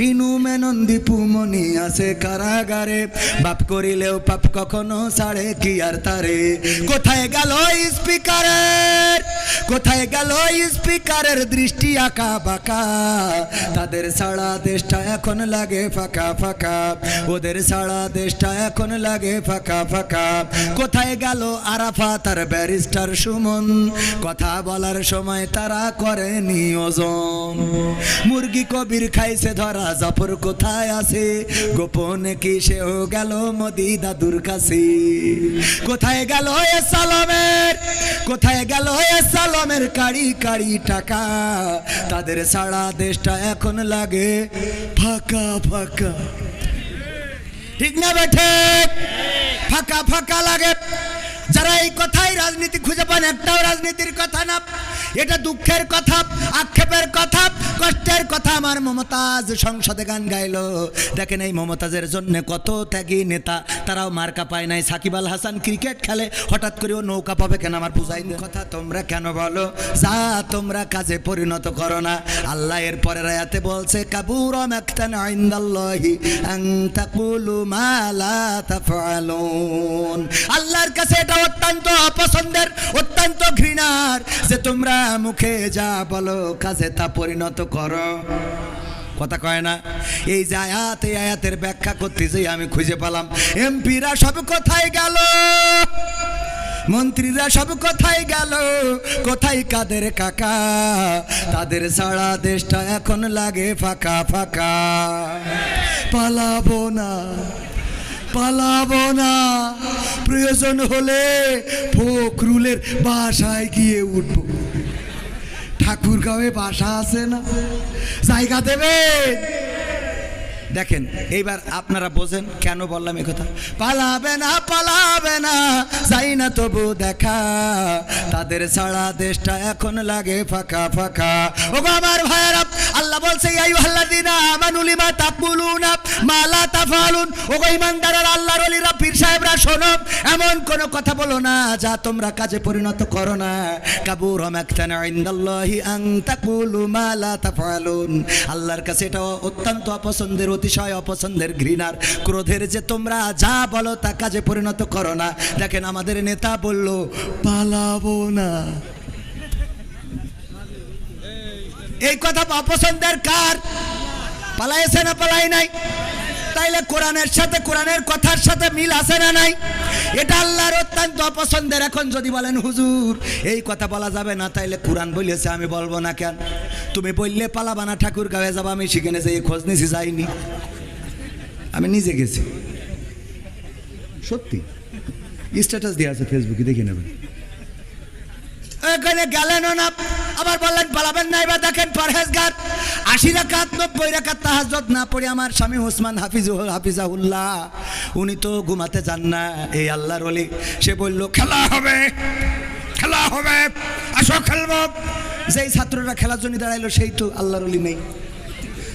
ইনু মেনন দীপুমণি আছে কারাগারে। বাপ করিলেও পাপ কখনো ছাড়ে কি আর তারে? কোথায় গেল স্পিকারের কোথায় গেল স্পিকারের দৃষ্টি আঁকা বাঁকা? তাদের সারা দেশটা এখন লাগে ফাঁকা ফাঁকা। ওদের সারা দেশটা এখন লাগে ফাঁকা ফাঁকা। কোথায় গেল আরাফা তার ব্যারিস্টার সুমন? কথা বলার সময় তারা করে নিয়োজন মুরগি কবির খাইছে ধরা জাফর কোথায় আছে? গোপনে কি সেও গেল মোদি দাদুর কাছে? কোথায় গেল এ সালামের, কোথায় গেল এ সালামের কাড়ি কাড়ি টাকা? তাদের সারা দেশটা এখন লাগে ফাঁকা ফাঁকা। ঠিক না বেঠে ফাঁকা ফাঁকা লাগে। যারা এই কথাই রাজনীতি খুঁজে পান, একটাও রাজনীতির কথা না। এটা দুঃখের কথা, আক্ষেপের কথা, কষ্টের কথা। আমার মমতাজ সংসদে গান গাইলো। দেখেন এই মমতাজের জন্য কত ত্যাগী নেতা। তারাও মার্কা পায় নাই। সাকিব আল হাসান ক্রিকেট খেলে, হঠাৎ করে ও নৌকা পাবে কেন? আমার বুঝাই কথা, তোমরা কেন বলো? যা তোমরা কাজে পরিণত করো না। আল্লাহ এর পরের আয়াতে বলছে, কাবুর আল্লাহর কাছে এটা অত্যন্ত অপছন্দের, অত্যন্ত ঘৃণার যে তোমরা মুখে যা বলো কাজে তা পরিণত করো। কথা কয় না? এই যে আয়াত, এই আয়াতের ব্যাখ্যা করতে যে আমি খুঁজে পেলাম। এমপিরা সব কোথায় গেল? মন্ত্রীরা সব কোথায় গেল? কোথায় কাদের কাকা? তাদের সারা দেশটা এখন লাগে ফাঁকা ফাঁকা। পালাবো না পালাবো না। প্রয়োজন হলে ফখরুলের বাসায় গিয়ে উঠবো। ঠাকুরগাঁওয়ে বাসা আছে না? জায়গা দেবে? দেখেন, এইবার আপনারা বোঝেন কেন বললাম কথা? পালাবে না পালাবে না, যাই না তবু দেখা। তাদের সারা দেশটা এখন লাগে ফাঁকা ফাঁকা। ও আমার ভাইয়েরা আল্লাহ বলছে এই আল্লাদিনা আমানুলিমা তাকুলুনা মালা তাফালুন? ও গো ইমানদারের আল্লাহর ওলিরা, পীর সাহেবরা, শোনো, এমন কোন কথা বলো না যা তোমরা কাজে পরিণত করো না। কাবুর মাকতানা ইনদাল্লাহি আন তাকুলু মা লা তাফালুন। আল্লাহর কাছে এটা অত্যন্ত অপছন্দের, অতিশয় অপছন্দের ঘৃণার, ক্রোধের যে তোমরা যা বলো তা কাজে পরিণত করো না। দেখেন আমাদের নেতা বলল, পালাবো না। এই কথা অপছন্দের কার? পালাইছে না পালাই নাই? তাইলে কোরআনের সাথে কোরআনের কথার সাথে মিল আছে না নাই? এটা আল্লাহর অত্যন্ত অপছন্দের। এখন যদি বলেন, হুজুর, এই কথা বলা যাবে না, তাইলে কোরআন বলেছে, আমি বলব না কেন? তুমি বললে পালাবা না, ঠাকুর গায়ে যাব, আমি সেখানে যে খোঁজ নিছি, যাইনি। আমি নিজে গেছি। সত্যি। স্ট্যাটাস দেওয়া আছে ফেসবুকে দেখে নেবেন। এখানে গেলেন না। আবার বললেন পালাবেন না, এবার দেখেন পরহেজগার। আশি রাখাত নব্বই রাখাত তাহাজত না পড়ে আমার স্বামী ওসমান হাফিজ হাফিজাউল্লাহ উনি তো ঘুমাতে যান না। এই আল্লাহর অলি সে বলল, খেলা হবে খেলা হবে, আসো খেলব। যেই ছাত্ররা খেলার জন্য দাঁড়াইলো, সেই তো আল্লাহর অলি নেই।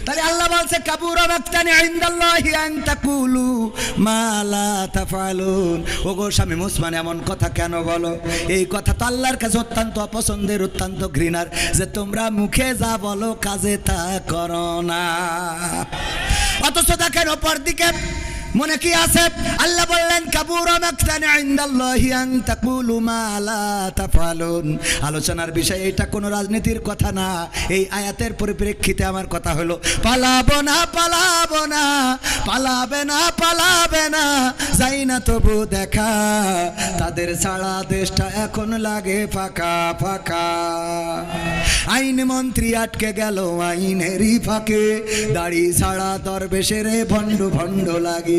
তাহলে আল্লাহ বলছে কাপুর মাক্তানি ইনদাল্লাহি আন তাকুলু মা লা তাফালুন ওগো স্বামী মুসমান এমন কথা কেন বলো? এই কথা তো আল্লাহর কাছে অত্যন্ত অপছন্দের, অত্যন্ত ঘৃণার যে তোমরা মুখে যা বলো, কাজে তা করো না। অথচ দেখেন অপর দিকে মনে কি আছে? আল্লাহ বললেন, কাবুরা তাকুলু আলোচনার বিষয় এটা কোনো রাজনীতির কথা না। এই আয়াতের পরিপ্রেক্ষিতে আমার কথা হলো, পালাবো না পালাবো না, পালাবে না পালাবে না, যাই না তবু দেখা। তাদের সারা দেশটা এখন লাগে ফাঁকা ফাঁকা। আইন মন্ত্রী আটকে গেল আইনেরই ফাঁকে। দাড়ি ছাড়া দরবেশের ভণ্ড ভণ্ড লাগে।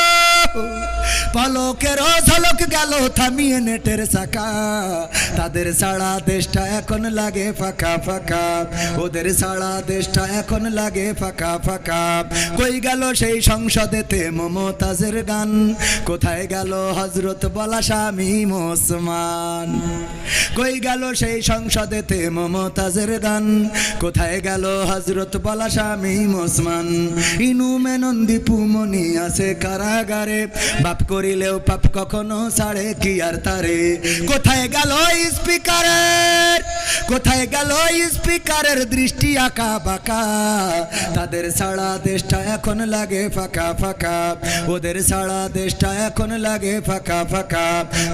পলকেরও ঝলক গেল, থামিয়ে নেটের তাদের সারা দেশটা এখন লাগে ফাঁকা ফাঁকা। ওদের সারা দেশটা এখন লাগে ফাঁকা ফাঁকা। কই গেল সেই সংসদেতে মমতাজের গান? কোথায় গেল হজরত বলা স্বামী মোসমান? কই গেল সেই সংসদেতে মমতাজের গান? কোথায় গেল হজরত বলা স্বামী মোসমান? ইনু মেনন্দি পুমনি আছে কারাগারে বাপ করিলেও পাপ কখনো ছাড়ে, কি আর তারে? কোথায় গেল স্পিকারের কোথায় গেল স্পিকারের দৃষ্টি আঁকা বাঁকা? তাদের সারা দেশটা এখন লাগে ফাঁকা ফাঁকা। ওদের সারা দেশটা এখন লাগে ফাঁকা ফাঁকা।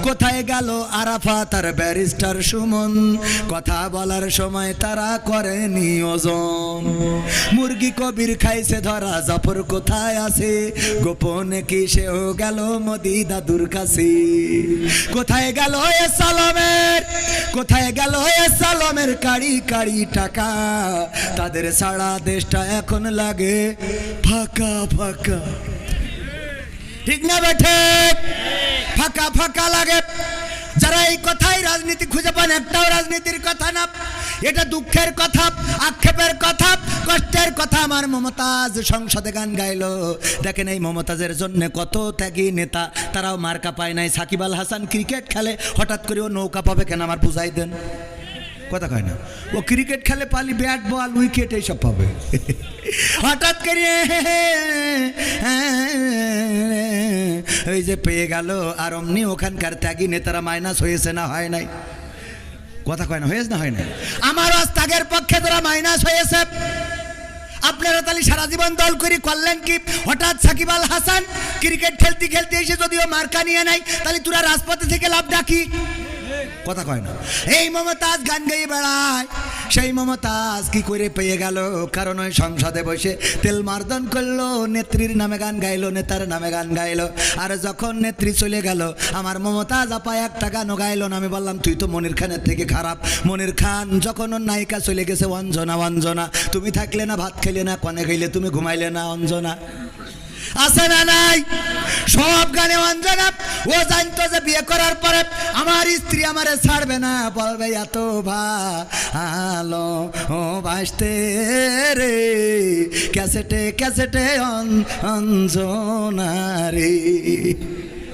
কোথায় গেল আরাফা তার ব্যারিস্টার সুমন? কথা বলার সময় তারা করে নিয়োজন মুরগি কবির খাইছে ধরা, জাফর কোথায় আছে? গোপনে কি সেও গেল মোদি দাদুর কাছে। কোথায় গেল এ সালামের? কোথায় গেল এ সালামের কাড়ি কাড়ি টাকা? তাদের সারা দেশটা এখন লাগে ফাঁকা ফাঁকা। ঠিক না বেঠে ফাঁকা ফাঁকা লাগে। যারা এই কথাই রাজনীতি খুঁজে পান, একটাও রাজনীতির কথা না। এটা দুঃখের কথা, আক্ষেপের কথা, কষ্টের কথা। আমার মমতাজ সংসদে গান গাইলো। দেখেন এই মমতাজের জন্য কত ত্যাগী নেতা। তারাও মার্কা পায় নাই। সাকিব আল হাসান ক্রিকেট খেলে, হঠাৎ করে ও নৌকা পাবে কেন আমার বুঝাই দেন? কথা কয় না। ও ক্রিকেট খেলে পালি ব্যাট, বল, উইকেট, এইসব পাবে। হঠাৎ করে ওই যে পেয়ে গেল, আর অমনি ওখানকার ত্যাগী নেতারা মাইনাস হয়েছে না, হয় নাই। কথা কয় না হয়েছে না হয় না আমার তাগের পক্ষে তারা মাইনাস হয়েছে, আপনারা তাহলে সারা জীবন দল করি করলেন কি? হঠাৎ সাকিব আল হাসান ক্রিকেট খেলতে খেলতে এসে যদিও মার্কা নিয়ে নাই, তাহলে তোরা রাজপথে থেকে লাভ ডাকি কথা কয় না। এই মমতাজ গান গাই বেড়ায়। সেই মমতাজ কি করে পেয়ে গেল? কারণ ওই সংসদে বসে তেল মার্দন করল, নেত্রীর নামে গান গাইলো, নেতার নামে গান গাইলো। আর যখন নেত্রী চলে গেল, আমার মমতাজ আপা একটা গানও গাইলো না। আমি বললাম, তুই তো মনির খানের থেকে খারাপ। মনির খান যখন ওর নায়িকা চলে গেছে, অঞ্জনা অঞ্জনা। তুমি থাকলে না, ভাত খেলে না, কনে খাইলে, তুমি ঘুমাইলে না, অঞ্জনা। আছে না নাই? সব গানে অঞ্জনা ও জানতো যে বিয়ে করার পরে আমার স্ত্রী আমারে ছাড়বে না। বলবে, এত ভালো বাসতে রে। ক্যাসেটে ক্যাসেটে অঞ্জনা রে।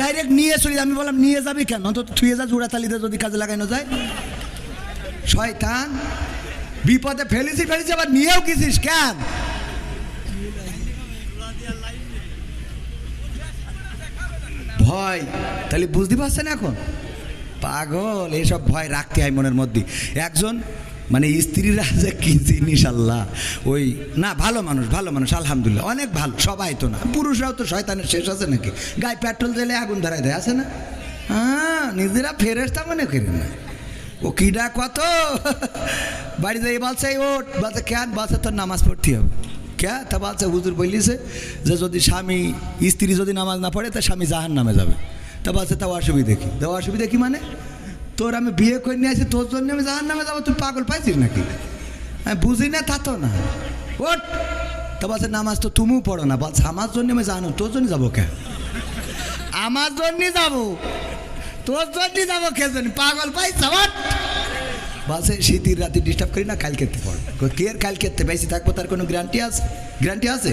ডাইরেক্ট নিয়ে চলে আমি বললাম, নিয়ে যাবি কেন? অন্তত থুয়ে যা, জোড়া তালিতে যদি কাজে লাগানো যায়। শয়তান, বিপদে ফেলেছি ফেলেছি, আবার নিয়েও গেছিস কেন? ভয়, তাহলে বুঝতে পারছেন এখন? পাগল এসব ভয় রাখতে হয় মনের মধ্যে। একজন মানে স্ত্রীরা যে কি জিনিস আল্লাহ? ওই, না, ভালো মানুষ ভালো মানুষ, আলহামদুলিল্লাহ, অনেক ভালো, সবাই তো না। পুরুষরাও তো শয়তানের শেষ আছে নাকি? গায়ে পেট্রোল দিলে আগুন ধরাই দেয়, আছে না? হ্যাঁ নিজেরা ফেরেস্তা মনে করি না। ও কিডা কত বাড়ি যাই বলছে ওট বলছে কেন বলছে, তোর নামাজ পড়তে হবে। কে? তা বলছে, হুজুর বলিছে যে যদি স্বামী, স্ত্রী যদি নামাজ না পড়ে, তা স্বামী জাহান নামে যাবে। তা বলছে, তা অসুবিধে কি? তা অসুবিধা কি মানে? তোর আমি বিয়ে করে নিয়ে আসি, তোর জন্য আমি জাহান নামে যাব, তুই পাগল পাইছিস নাকি? আমি বুঝি না, তো না। ওট তো বলছে নামাজ তো তুমিও পড়ো না বলছে আমার জন্য আমি জানো তোর জন্য যাব কে? আমার জন্য যাব। তোর জন্য যাব কে জন্য? পাগল পাইছ আমার বলছে শীতের রাতে ডিস্টার্ব করি না কাল খেতে পড়। কে আর কাল খেতে বেশি থাকব, তার কোনো গ্যারান্টি আছে? গ্যারান্টি আছে?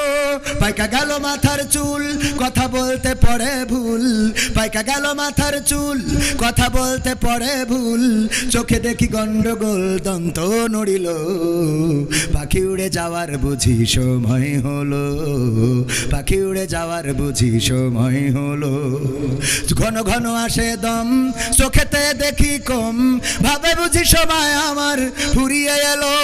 পাইকা গেল মাথার চুল, কথা বলতে পড়ে ভুল। পাইকা গেল মাথার চুল, কথা বলতে পড়ে ভুল। চোখে দেখি গন্ডগোল দন্ত নড়িল। পাখি উড়ে যাওয়ার বুঝি সময় হলো। পাখি উড়ে যাওয়ার বুঝি সময় হলো। ঘন ঘন আসে দম, চোখেতে দেখি কম। ভাবে বুঝি সময় আমার ফুরিয়ে এলো।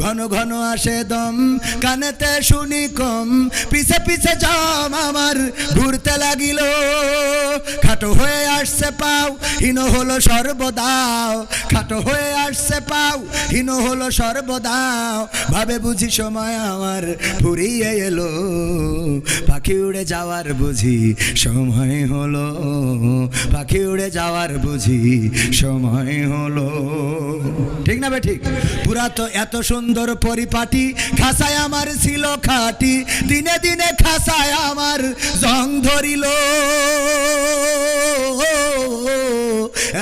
ঘন ঘন আসে দম, কানেতে শুনি কম। পিছে পিছে জম আমার, ঘুরতে লাগিল। খাটো হয়ে আসছে পাও, হীন হলো সর্বদাও। খাটো হয়ে আসছে পাও, হীন হলো সর্বদাও। ভাবে বুঝি সময় আমার ফুরিয়ে এলো। পাখি উড়ে যাওয়ার বুঝি সময় হলো। পাখি উড়ে যাওয়ার বুঝি সময় হলো। ঠিক না বে ঠিক। পুরা তো এত সুন্দর পরিপাটি, খাসায় আমার ছিল খাটি, দিনে দিনে খাসায় আমার জং ধরিল।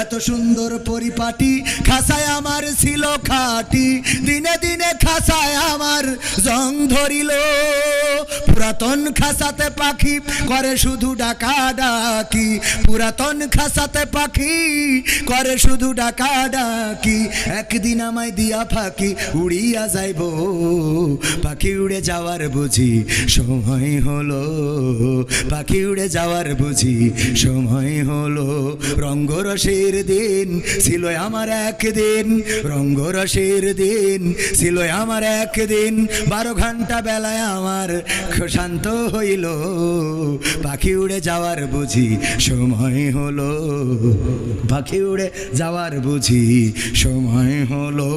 এত সুন্দর পরিপাটি, খাসায় আমার ছিল খাটি, দিনে দিনে খাসায় আমার জং ধরিল। পুরাতন খাসাতে পাখি করে শুধু ডাকা ডাকি। পুরাতন খাসাতে পাখি করে শুধু ডাকা ডাকি। একদিন আমায় দিয়া ফাঁকি উড়িয়া যাইব। পাখি উড়ে যাওয়ার বুঝি সময় হলো। পাখি উড়ে যাওয়ার বুঝি সময় হলো। রঙ্গরসের দিন ছিল আমার একদিন, রঙ্গরসের দিন ছিল আমার একদিন। বারো ঘণ্টা বেলায় আমার শান্ত হইল, পাখি উড়ে যাওয়ার বুঝি সময় হলো। পাখি উড়ে যাওয়ার বুঝি সময় হলো।